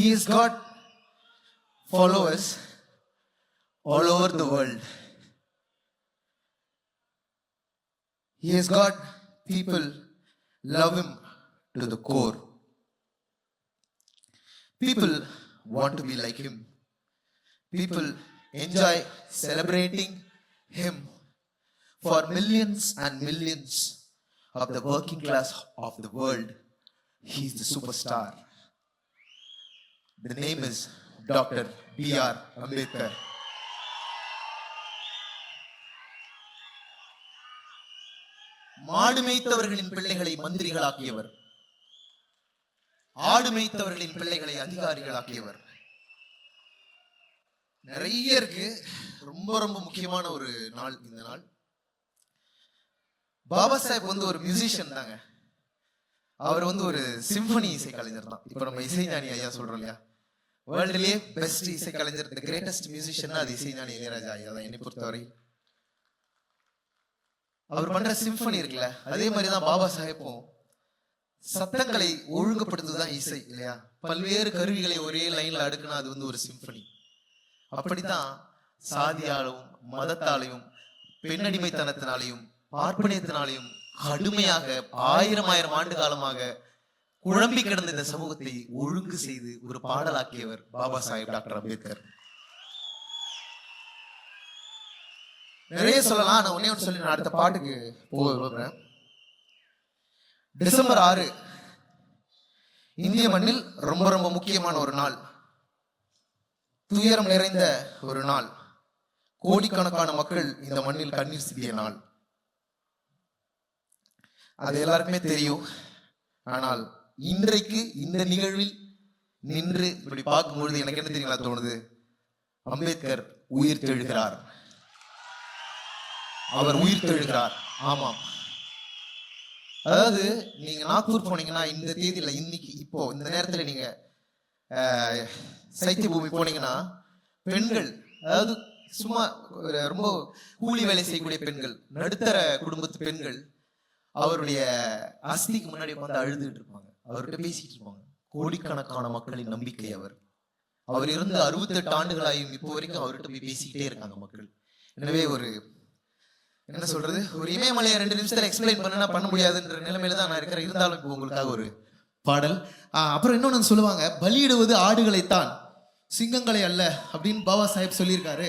He has got followers all over the world. He has got people love him to the core. People want to be like him. People enjoy celebrating him for millions and millions of the working class of the world. He's the superstar. The name is Dr. B.R. Ambedkar. மாடு மேய்த்தவர்களின் பிள்ளைகளை மந்திரிகளாக்கியவர் ஆடு மேய்த்தவர்களின் பிள்ளைகளை அதிகாரிகளாக்கியவர் நிறைய இருக்கு ரொம்ப ரொம்ப முக்கியமான ஒரு நாள் இந்த நாள் பாபா சாஹேப் வந்து ஒரு மியூசிஷியன் தாங்க அவர் வந்து ஒரு சிம்பனி இசை கலைஞர் தான் இப்போ நம்ம இசைஞானி ஐயா சொல்றோம் இல்லையா வேர்ல்டுலயே பெஸ்ட் இசை கலைஞர் த கிரேட்டஸ்ட் மியூசிஷியன் அது இசைஞானி இளையராஜா ஐயா தான் என்னை பொறுத்தவரை அவர் பண்ற சிம்பனி இருக்குல்ல அதே மாதிரி தான் பாபா சாஹேப்பும். சத்தங்களை ஒழுங்குபடுத்துதான் இசை இல்லையா? பல்வேறு கருவிகளை ஒரே லைன்ல அடுக்குனா அது வந்து ஒரு சிம்பனி அப்படித்தான் சாதியாலும் மதத்தாலையும் பெண்ணடிமைத்தனத்தினாலையும் பார்ப்பனியத்தினாலையும் கடுமையாக ஆயிரம் ஆயிரம் ஆண்டு காலமாக குழம்பி கிடந்த இந்த சமூகத்தை ஒழுங்கு செய்து ஒரு பாடலாக்கியவர் பாபா சாஹேப் டாக்டர் அம்பேத்கர். நிறைய சொல்லலாம். நான் ஒன்னே ஒன்று சொல்லி நான் அடுத்த பாட்டுக்கு போக விரும்புகிறேன் டிசம்பர் ஆறு இந்திய மண்ணில் ரொம்ப ரொம்ப முக்கியமான ஒரு நாள். துயரம் நிறைந்த ஒரு நாள். கோடிக்கணக்கான மக்கள் இந்த மண்ணில் கண்ணீர் சிந்திய நாள். அது எல்லாருக்குமே தெரியும். ஆனால் இன்றைக்கு இந்த நிகழ்வில் நின்று இப்படி பார்க்கும்பொழுது எனக்கு என்ன தெரியுங்களா தோணுது? அம்பேத்கர் உயிர் தெழுகிறார் அவர் உயிர் தெழுகிறார் ஆமாம். அதாவது நீங்க நாக்பூர் போனீங்கன்னா இந்த தேதியில இன்னைக்கு இப்போ இந்த நேரத்துல நீங்க சைத்திய பூமி போனீங்கன்னா பெண்கள் அதாவது சும்மா ரொம்ப கூலி வேலை செய்யக்கூடிய பெண்கள் நடுத்தர குடும்பத்து பெண்கள் அவருடைய அஸ்திக்கு முன்னாடி உட்காந்து அழுதுகிட்டு இருப்பாங்க. அவர்கிட்ட பேசிட்டு இருப்பாங்க கோடிக்கணக்கான மக்களின் நம்பிக்கை அவர். அவர் இருந்து அறுபத்தெட்டு ஆண்டுகளாயும் இப்போ வரைக்கும் அவர்கிட்ட போய் பேசிக்கிட்டே இருக்காங்க மக்கள். எனவே ஒரு என்ன சொல்றது? ஒரு இமயமலையை ரெண்டு நிமிஷத்துல எக்ஸ்பிளைன் பண்ணனா பண்ண முடியாதுன்ற நிலைமையில தான் நான் இருக்கிறேன். இருந்தாலும் இப்போ உங்களுக்காக ஒரு பாடல். அப்புறம் இன்னொன்னு சொல்லுவாங்க பலியிடுவது ஆடுகளைத்தான் சிங்கங்களை அல்ல அப்படின்னு பாபா சாஹேப் சொல்லியிருக்காரு.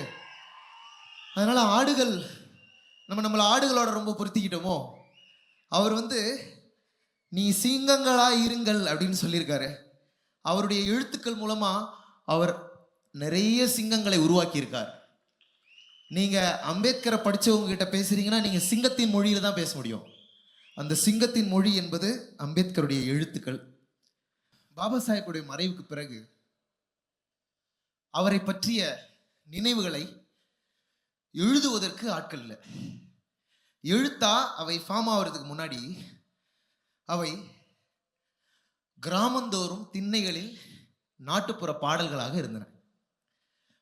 அதனால ஆடுகள் நம்ம நம்மள ஆடுகளோட ரொம்ப பொருத்திக்கிட்டோமோ? அவர் வந்து நீ சிங்கங்களா இருங்கள் அப்படின்னு சொல்லியிருக்காரு. அவருடைய எழுத்துக்கள் மூலமா அவர் நிறைய சிங்கங்களை உருவாக்கியிருக்கார். நீங்க அம்பேத்கரை படிச்சவங்க கிட்ட பேசுறீங்கன்னா நீங்க சிங்கத்தின் மொழியில தான் பேச முடியும். அந்த சிங்கத்தின் மொழி என்பது அம்பேத்கருடைய எழுத்துக்கள். பாபா சாஹேப்புடைய மறைவுக்கு பிறகு அவரை பற்றிய நினைவுகளை எழுதுவதற்கு ஆட்கள் இல்லை. எழுத்தா அவை ஃபார்ம் ஆகிறதுக்கு முன்னாடி அவை கிராமந்தோறும் திண்ணைகளில் நாட்டுப்புற பாடல்களாக இருந்தன.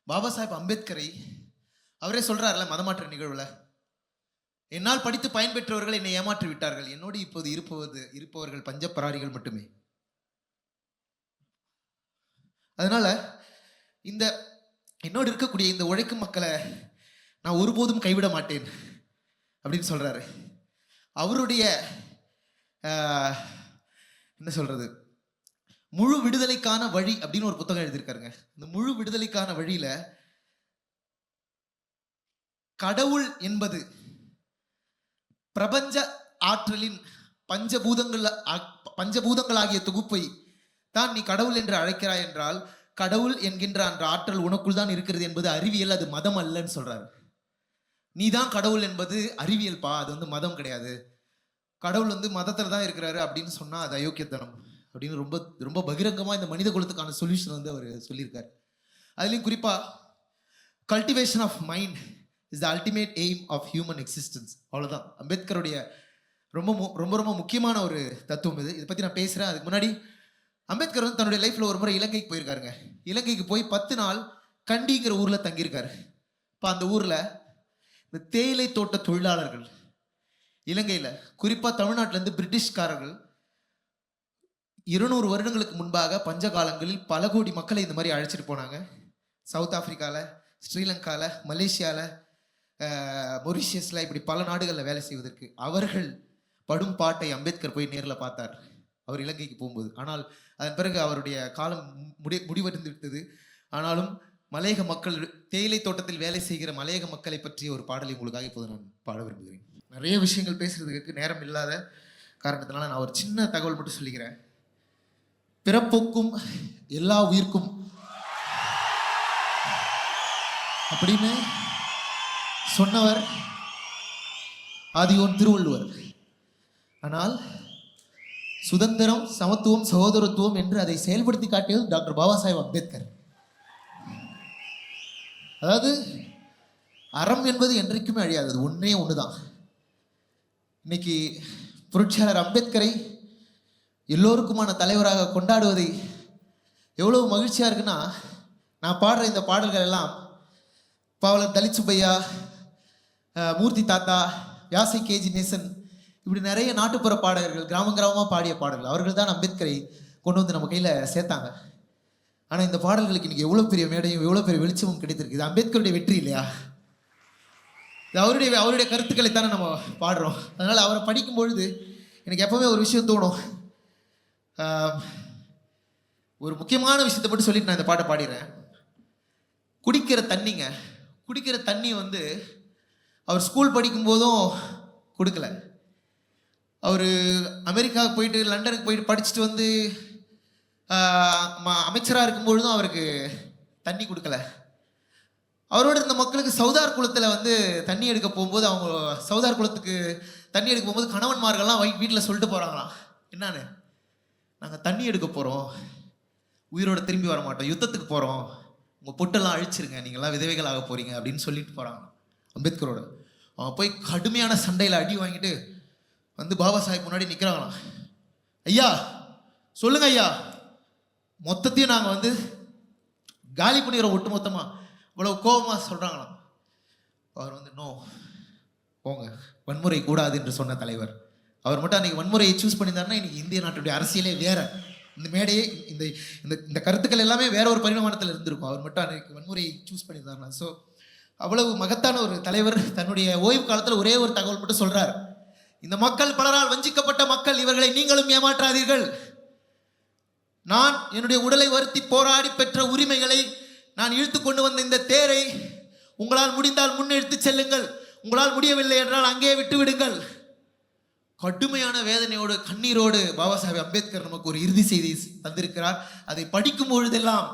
பாபா சாஹேப் அம்பேத்கரை அவரே சொல்கிறார்ல மதமாற்ற நிகழ்வுல என்னால் படித்து பயன்பெற்றவர்கள் என்னை ஏமாற்றி விட்டார்கள். என்னோடு இப்போது இருப்பவது இருப்பவர்கள் பஞ்சப்பராரிகள் மட்டுமே. அதனால இந்த என்னோடு இருக்கக்கூடிய இந்த உழைக்கும் மக்களை நான் ஒருபோதும் கைவிட மாட்டேன் அப்படின்னு சொல்கிறாரு அவருடைய என்ன சொல்கிறது முழு விடுதலைக்கான வழி அப்படின்னு ஒரு புத்தகம் எழுதியிருக்காருங்க. இந்த முழு விடுதலைக்கான வழியில் கடவுள் என்பது பிரபஞ்ச ஆற்றலின் பஞ்சபூதங்கள் ஆ- பஞ்சபூதங்களாகிய தொகுப்பை தான் நீ கடவுள் என்று அழைக்கிறாய் என்றால் கடவுள் என்கின்ற அந்த ஆற்றல் உனக்குள் தான் இருக்கிறது என்பது அறிவியல் அது மதம் அல்லன்னு சொல்றாரு. நீ தான் கடவுள் என்பது அறிவியல் பா அது வந்து மதம் கிடையாது. கடவுள் வந்து மதத்துல தான் இருக்கிறாரு அப்படின்னு சொன்னா அது அயோக்கியத்தனம் அப்படின்னு ரொம்ப ரொம்ப பகிரங்கமா இந்த மனித குலத்துக்கான சொல்யூஷன் வந்து அவர் சொல்லியிருக்காரு. அதுலயும் குறிப்பா cultivation of mind is the ultimate aim of human existence அவ்வளவுதான். அம்பேத்கருடைய ரொம்ப ரொம்ப ரொம்ப முக்கியமான ஒரு தத்துவம் இது. இதை பத்தி நான் பேசுறேன். அதுக்கு முன்னாடி அம்பேத்கர் வந்து தன்னுடைய லைஃப்ல ஒரு முறை இலங்கைக்கு போயிருக்காருங்க. இலங்கைக்கு போய் பத்து நாள் கண்டிங்கிற ஊர்ல தங்கியிருக்காரு. இப்போ அந்த ஊர்ல இந்த தேயிலை தோட்ட தொழிலாளர்கள் இலங்கையில் குறிப்பாக தமிழ்நாட்டிலேருந்து பிரிட்டிஷ்காரர்கள் இருநூறு வருடங்களுக்கு முன்பாக பஞ்ச காலங்களில் பல கோடி மக்களை இந்த மாதிரி அழைச்சிட்டு போனாங்க. சவுத் ஆஃப்ரிக்காவில் ஸ்ரீலங்காவில் மலேசியாவில் மொரிஷியஸில் இப்படி பல நாடுகளில் வேலை செய்வதற்கு அவர்கள் படும் பாட்டை அம்பேத்கர் போய் நேரில் பார்த்தார். அவர் இலங்கைக்கு போகும்போது. ஆனால் அதன் பிறகு அவருடைய காலம் முடி முடிவடைந்து விட்டது. ஆனாலும் மலையக மக்கள் தேயிலை தோட்டத்தில் வேலை செய்கிற மலையக மக்களை பற்றிய ஒரு பாடலை உங்களுக்காக இப்போது நான் பாட விரும்புகிறேன். நிறைய விஷயங்கள் பேசுறதுக்கு நேரம் இல்லாத காரணத்தினால நான் ஒரு சின்ன தகவல் மட்டும் சொல்லிக்கிறேன். பிறப்போக்கும் எல்லா உயிர்க்கும் அப்படின்னு சொன்னவர் ஆதியோன் திருவள்ளுவர். ஆனால் சுதந்திரம் சமத்துவம் சகோதரத்துவம் என்று அதை செயல்படுத்தி காட்டியது டாக்டர் பாபா சாஹேப் அம்பேத்கர். அதாவது அறம் என்பது என்றைக்குமே அழியாதது ஒன்றே ஒன்று தான் இன்னைக்கு புரட்சியாளர் அம்பேத்கரை எல்லோருக்குமான தலைவராக கொண்டாடுவதை எவ்வளவு மகிழ்ச்சியாக இருக்குன்னா நான் பாடுற இந்த பாடல்கள் எல்லாம் பாவலர் தலித் சுப்பையா மூர்த்தி தாத்தா வியாசை கேஜி நேசன் இப்படி நிறைய நாட்டுப்புற பாடகர்கள் கிராம கிராமமாக பாடிய பாடல்கள் அவர்கள் தான் அம்பேத்கரை கொண்டு வந்து நம்ம கையில் சேர்த்தாங்க. ஆனால் இந்த பாடல்களுக்கு இன்னைக்கு எவ்வளோ பெரிய மேடையும் எவ்வளோ பெரிய வெளிச்சமும் கிடைத்திருக்கு. இது அம்பேத்கருடைய வெற்றி இல்லையா? இது அவருடைய அவருடைய கருத்துக்களை தானே நம்ம பாடுறோம். அதனால் அவரை படிக்கும் பொழுது எனக்கு எப்பவுமே ஒரு விஷயம் தோணும். ஒரு முக்கியமான விஷயத்தை மட்டும் சொல்லிட்டு நான் இந்த பாட்டை பாடிடுறேன். குடிக்கிற தண்ணிங்க குடிக்கிற தண்ணி வந்து அவர் ஸ்கூல் படிக்கும் போதும் கொடுக்கல. அவர் அமெரிக்காவுக்கு போயிட்டு லண்டனுக்கு போயிட்டு படிச்சுட்டு வந்து அமைச்சராக இருக்கும்பொழுதும் அவருக்கு தண்ணி கொடுக்கல. அவரோட இருந்த மக்களுக்கு சவுதார் குளத்தில் வந்து தண்ணி எடுக்க போகும்போது அவங்க சவுதார் குளத்துக்கு தண்ணி எடுக்க போகும்போது கணவன்மார்கள்லாம் வை வீட்டில் சொல்லிட்டு போகிறாங்களாம் என்னன்னு நாங்கள் தண்ணி எடுக்க போகிறோம் உயிரோட திரும்பி வர மாட்டோம். யுத்தத்துக்கு போகிறோம் உங்கள் பொட்டெல்லாம் அழிச்சிருங்க. நீங்கள்லாம் விதவைகள் ஆக போகிறீங்க அப்படின்னு சொல்லிட்டு போகிறாங்க அம்பேத்கரோட. அவன் போய் கடுமையான சண்டையில் அடி வாங்கிட்டு வந்து பாபா சாஹிப் முன்னாடி நிற்கிறாங்களாம் ஐயா சொல்லுங்க ஐயா. மொத்தத்தையும் நாங்கள் வந்து காலி பண்ணிடுறோம் ஒட்டு மொத்தமாக இவ்வளோ கோபமாக சொல்கிறாங்களாம் அவர் வந்து நோ போங்க வன்முறை கூடாது என்று சொன்ன தலைவர். அவர் மட்டும் அன்றைக்கி வன்முறையை சூஸ் பண்ணியிருந்தாருன்னா இன்னைக்கு இந்திய நாட்டுடைய அரசியலே வேற. இந்த மேடையே இந்த இந்த இந்த கருத்துக்கள் எல்லாமே வேற ஒரு பரிணாமத்தில் இருந்திருக்கும். அவர் மட்டும் அன்றைக்கி வன்முறையை சூஸ் பண்ணியிருந்தாருனா ஸோ அவ்வளவு மகத்தான ஒரு தலைவர் தன்னுடைய ஓய்வு காலத்தில் ஒரே ஒரு தகவல் மட்டும் சொல்கிறார் இந்த மக்கள் பலரால் வஞ்சிக்கப்பட்ட மக்கள் இவர்களை நீங்களும் ஏமாற்றாதீர்கள். நான் என்னுடைய உடலை வருத்தி போராடி பெற்ற உரிமைகளை நான் இழுத்து கொண்டு வந்த இந்த தேரை உங்களால் முடிந்தால் முன்னெடுத்து செல்லுங்கள். உங்களால் முடியவில்லை என்றால் அங்கே விட்டுவிடுங்கள். கடுமையான வேதனையோடு கண்ணீரோடு பாபா சாஹேப் அம்பேத்கர் நமக்கு ஒரு இறுதி செய்தி தந்திருக்கிறார். அதை படிக்கும் பொழுதெல்லாம்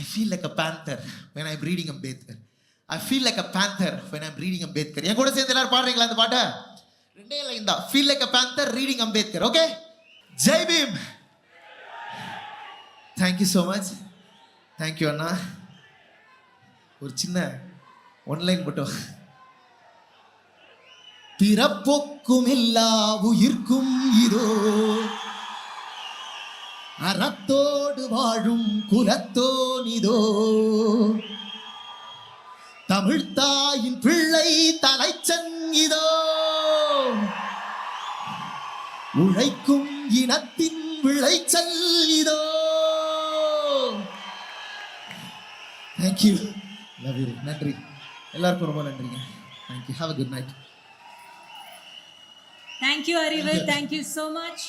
I feel like a panther when I'm reading Ambedkar I feel like a panther when I'm reading Ambedkar என் கூட சேர்ந்து எல்லாரும் பாடுறீங்களா அந்த பாட்டை? ரெண்டே லைன் தான். Feel like a panther reading Ambedkar okay Jai Bhim thank you so much thank you அண்ணா. ஒரு சின்ன ஒன்லைன் மட்டும். பிறப்போக்கும் எல்லா உயிர்க்கும் இதோ. அறத்தோடு வாழும் குலத்தோன் இதோ. தமிழ்த்தாயின் பிள்ளை தலைச்சன் இதோ. உழைக்கும் இனத்தின் விளைச்சல் இதோ. தேங்க்யூ லவ் யூ நன்றி. எல்லாருக்கும் ரொம்ப நன்றிங்க. Thank you have a good night thank you Arivu thank you so much